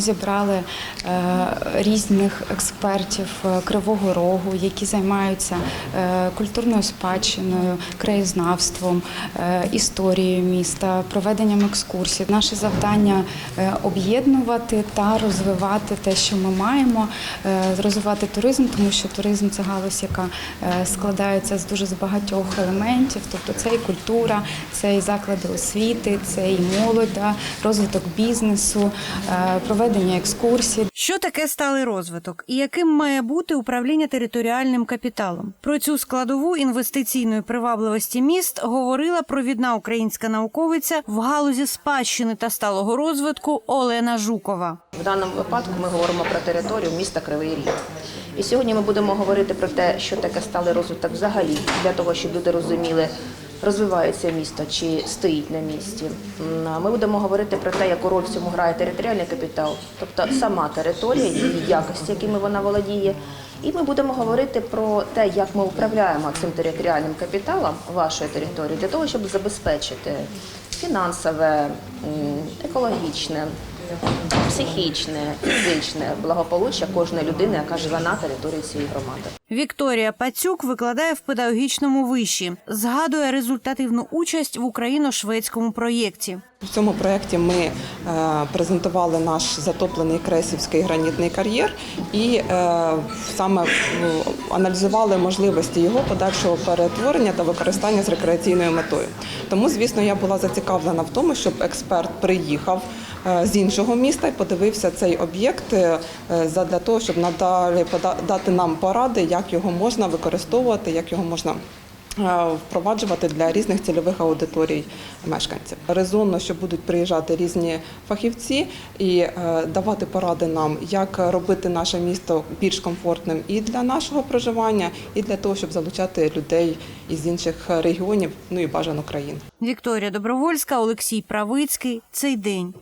Зібрали е, різних експертів е, Кривого Рогу, які займаються е, культурною спадщиною, краєзнавством, історією міста, проведенням екскурсій. Наше завдання об'єднувати та розвивати те, що ми маємо, розвивати туризм, тому що туризм це галузь, яка складається з дуже багатьох елементів. Тобто це і культура, це і заклади освіти, це і молодь, розвиток бізнесу, е, проведення екскурсій. Що таке сталий розвиток і яким має бути управління територіальним капіталом? Про цю складову інвестиційної привабливості міст говорила провідна українська науковиця в галузі спадщини та сталого розвитку Олена Жукова. В даному випадку ми говоримо про територію міста Кривий Ріг. І сьогодні ми будемо говорити про те, що таке сталий розвиток взагалі, для того, щоб люди розуміли, розвивається місто чи стоїть на місці. Ми будемо говорити про те, яку роль в цьому грає територіальний капітал, тобто сама територія, її якості, якими вона володіє. І ми будемо говорити про те, як ми управляємо цим територіальним капіталом вашої території, для того, щоб забезпечити фінансове, екологічне, психічне, фізичне благополуччя кожної людини, яка живе на території цієї громади. Вікторія Пацюк викладає в педагогічному виші, згадує результативну участь в україно-шведському проєкті. В цьому проєкті ми е, презентували наш затоплений кресівський гранітний кар'єр і е, саме ну, аналізували можливості його подальшого перетворення та використання з рекреаційною метою. Тому, звісно, я була зацікавлена в тому, щоб експерт приїхав е, з іншого міста і подивився цей об'єкт задля того, щоб надалі дати нам поради, як його можна використовувати, як його можна впроваджувати для різних цільових аудиторій мешканців. Резонно, що будуть приїжджати різні фахівці і е, давати поради нам, як робити наше місто більш комфортним і для нашого проживання, і для того, щоб залучати людей із інших регіонів, ну і бажано країн. Вікторія Добровольська, Олексій Правицький. Цей день.